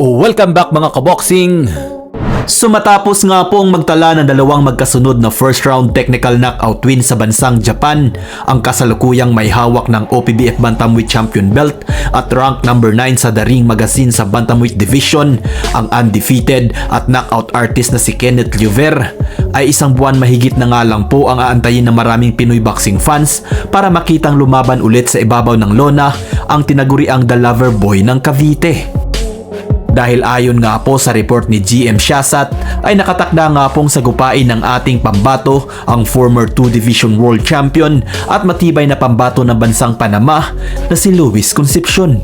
Welcome back mga kaboxing! Sumatapos nga pong magtala ng dalawang magkasunod na first round technical knockout win sa bansang Japan, ang kasalukuyang may hawak ng OPBF Bantamweight Champion Belt at rank number 9 sa The Ring Magazine sa Bantamweight Division, ang undefeated at knockout artist na si Kenneth Luver, ay isang buwan mahigit na nga lang po ang aantayin ng maraming Pinoy boxing fans para makitang lumaban ulit sa ibabaw ng lona ang tinaguriang The Lover Boy ng Cavite. Dahil ayon nga po sa report ni GM Shasat ay nakatakda nga pong sagupain ng ating pambato ang former 2 Division World Champion at matibay na pambato ng bansang Panama na si Luis Concepcion.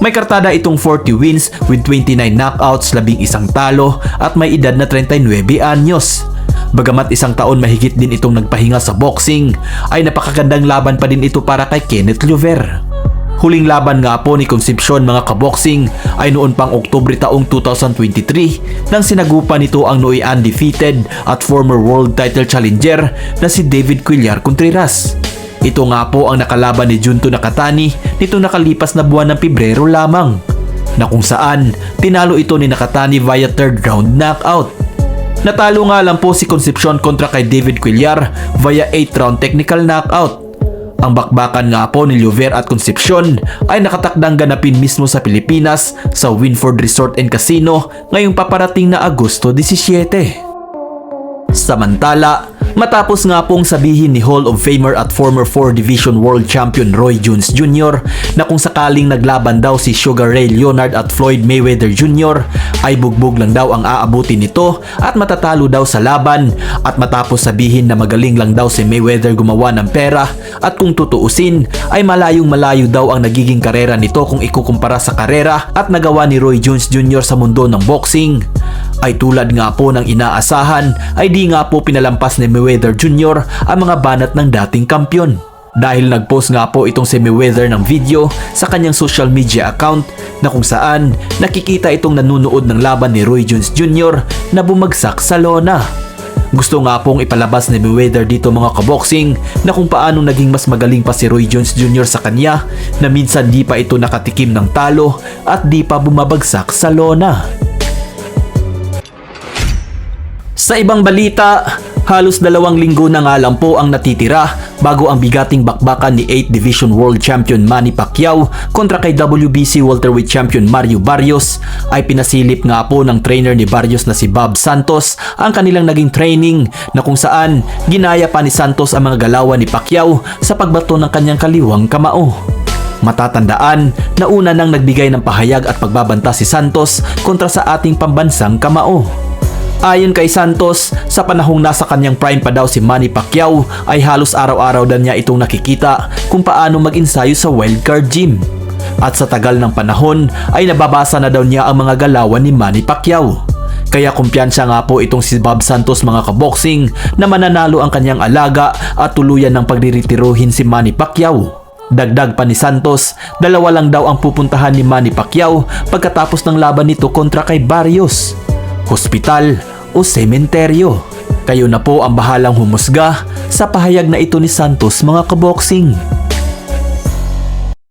May kartada itong 40 wins with 29 knockouts, labing isang talo at may edad na 39 anyos. Bagamat isang taon mahigit din itong nagpahinga sa boxing, ay napakagandang laban pa din ito para kay Kenneth Luver. Huling laban nga po ni Concepcion mga kaboxing ay noon pang Oktubre taong 2023 nang sinagupa nito ang nooy undefeated at former world title challenger na si David Quillar Contreras. Ito nga po ang nakalaban ni Junto Nakatani nito nakalipas na buwan ng Pebrero lamang na kung saan tinalo ito ni Nakatani via third round knockout. Natalo nga lang po si Concepcion kontra kay David Quillar via 8 round technical knockout. Ang bakbakan nga po ni Luver at Concepcion ay nakatakdang ganapin mismo sa Pilipinas sa Winford Resort and Casino ngayong paparating na Agosto 17. Samantala, matapos nga pong sabihin ni Hall of Famer at former 4 Division World Champion Roy Jones Jr. na kung sakaling naglaban daw si Sugar Ray Leonard at Floyd Mayweather Jr. ay bugbog lang daw ang aabuti nito at matatalo daw sa laban at matapos sabihin na magaling lang daw si Mayweather gumawa ng pera at kung tutuusin ay malayong malayo daw ang nagiging karera nito kung ikukumpara sa karera at nagawa ni Roy Jones Jr. sa mundo ng boxing ay tulad nga po ng inaasahan ay di nga po pinalampas ni Mayweather Jr. ang mga banat ng dating kampyon. Dahil nagpost nga po itong si Mayweather ng video sa kanyang social media account na kung saan nakikita itong nanunood ng laban ni Roy Jones Jr. na bumagsak sa lona. Gusto nga pong ipalabas ni Mayweather dito mga kaboxing na kung paano naging mas magaling pa si Roy Jones Jr. sa kanya na minsan di pa ito nakatikim ng talo at di pa bumabagsak sa lona. Sa ibang balita, halos dalawang linggo na nga lang po ang natitira bago ang bigating bakbakan ni 8th Division World Champion Manny Pacquiao kontra kay WBC Welterweight Champion Mario Barrios ay pinasilip nga po ng trainer ni Barrios na si Bob Santos ang kanilang naging training na kung saan ginaya pa ni Santos ang mga galawan ni Pacquiao sa pagbato ng kanyang kaliwang kamao. Matatandaan na una nang nagbigay ng pahayag at pagbabanta si Santos kontra sa ating pambansang kamao. Ayon kay Santos, sa panahong nasa kanyang prime pa daw si Manny Pacquiao ay halos araw-araw na niya itong nakikita kung paano mag-insayo sa wildcard gym. At sa tagal ng panahon ay nababasa na daw niya ang mga galawan ni Manny Pacquiao. Kaya kumpiyansa nga po itong si Bob Santos mga kaboxing na mananalo ang kanyang alaga at tuluyan ng pagriritiruhin si Manny Pacquiao. Dagdag pa ni Santos, dalawa lang daw ang pupuntahan ni Manny Pacquiao pagkatapos ng laban nito kontra kay Barrios. Hospital o sementeryo. Kayo na po ang bahalang humusga sa pahayag na ito ni Santos mga kaboxing.